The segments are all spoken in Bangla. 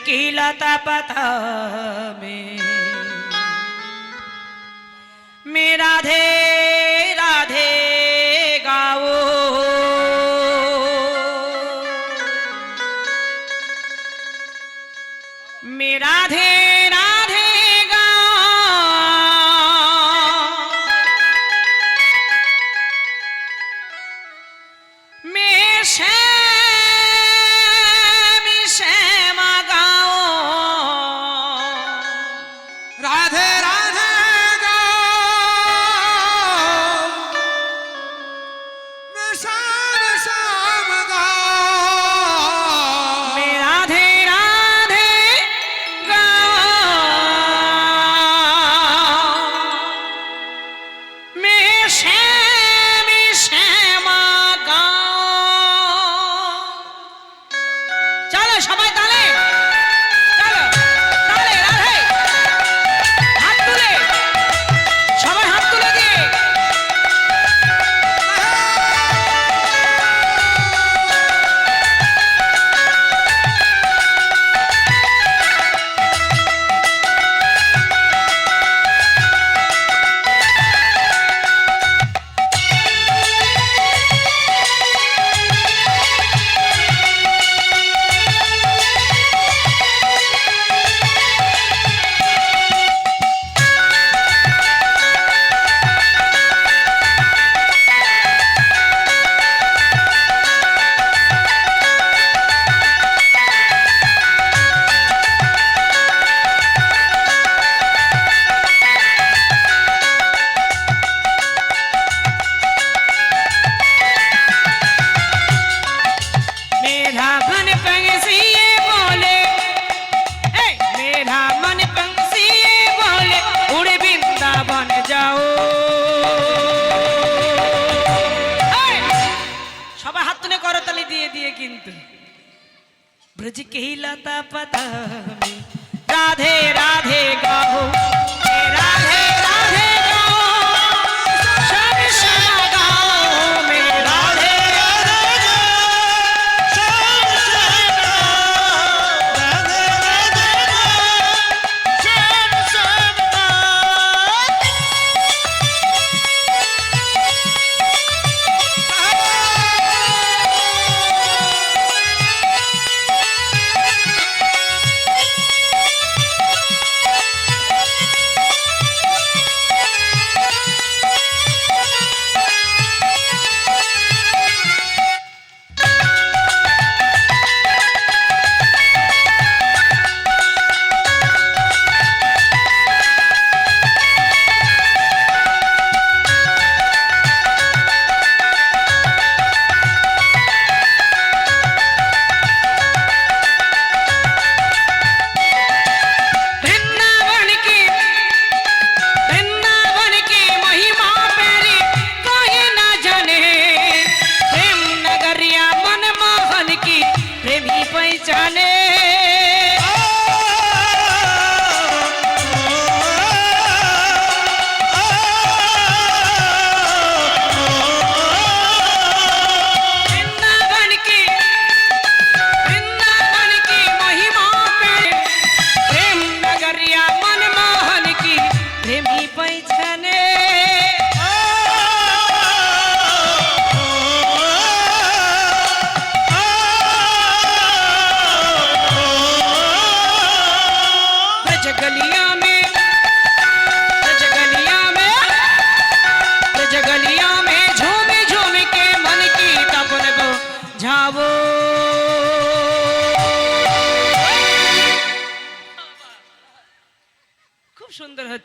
की लता पता में। मेरा धे राधे गाओ। तुझकी लता पता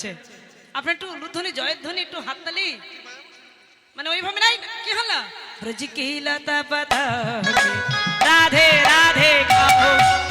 হচ্ছে আপনি একটু উলুধ্বনি জয়ের ধ্বনি একটু হাততালি। মানে ওইভাবে নাই? কি হল? রাধে রাধে কাপুর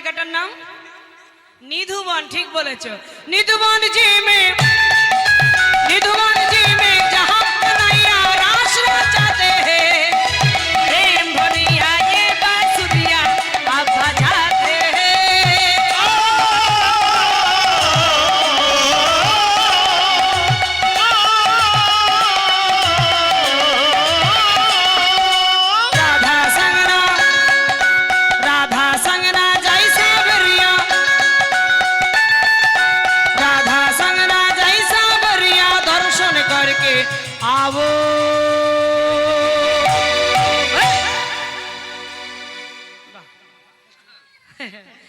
জায়গাটার নাম? নিধুবন ঠিক বলেছ। নিধুবন জিমে নিধুবন জি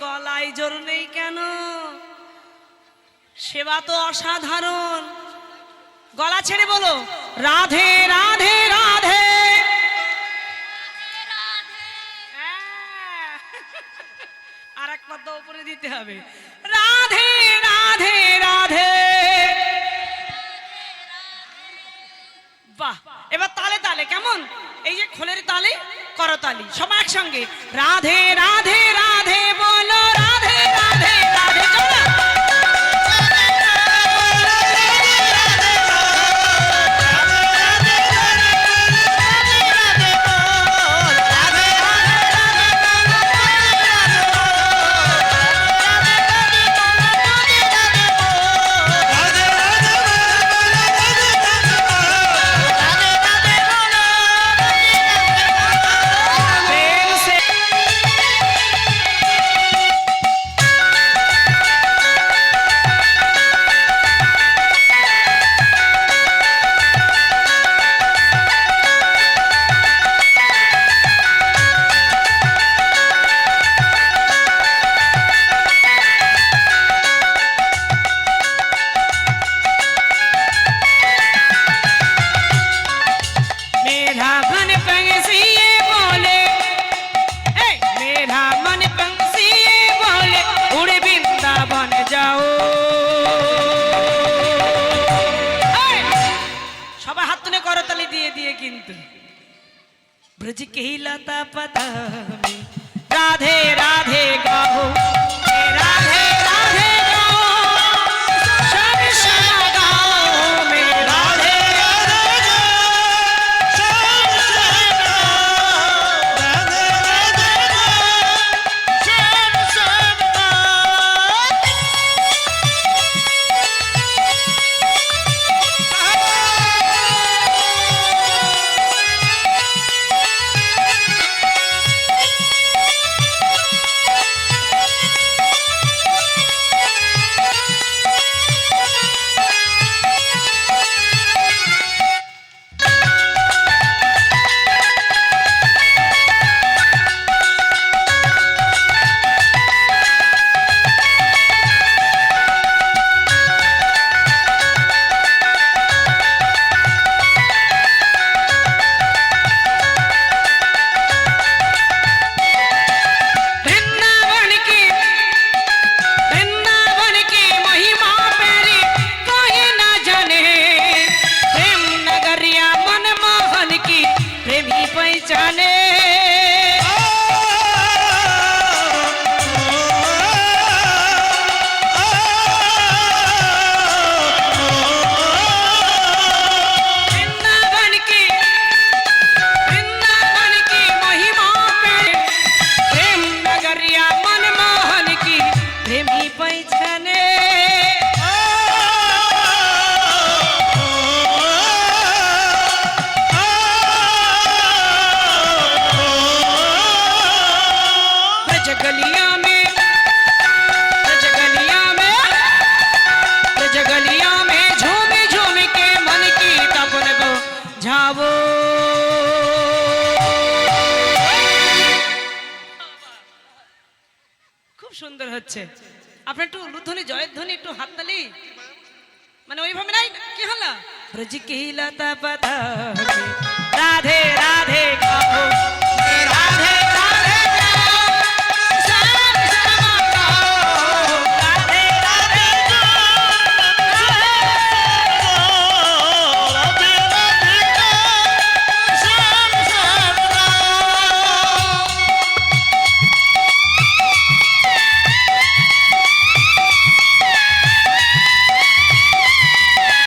গলায় জোর নেই কেন? সেবা তো অসাধারণ। গলা ছেড়ে বলো, রাধে রাধে রাধে। হ্যাঁ। আর এক পদ্ম উপরে দিতে হবে। রাধে রাধে রাধে। বাহ, এবার তালে তালে, কেমন? এই যে খোলের তালে, করতালি, সবাই একসঙ্গে। রাধে রাধে রাধে বলো। pa pa da. হচ্ছে। আপনার একটু উলুধ্বনি জয়ের ধ্বনি একটু হাততালি। মানে ওইভাবে নাই? কি হলো রাধে রাধে গাবো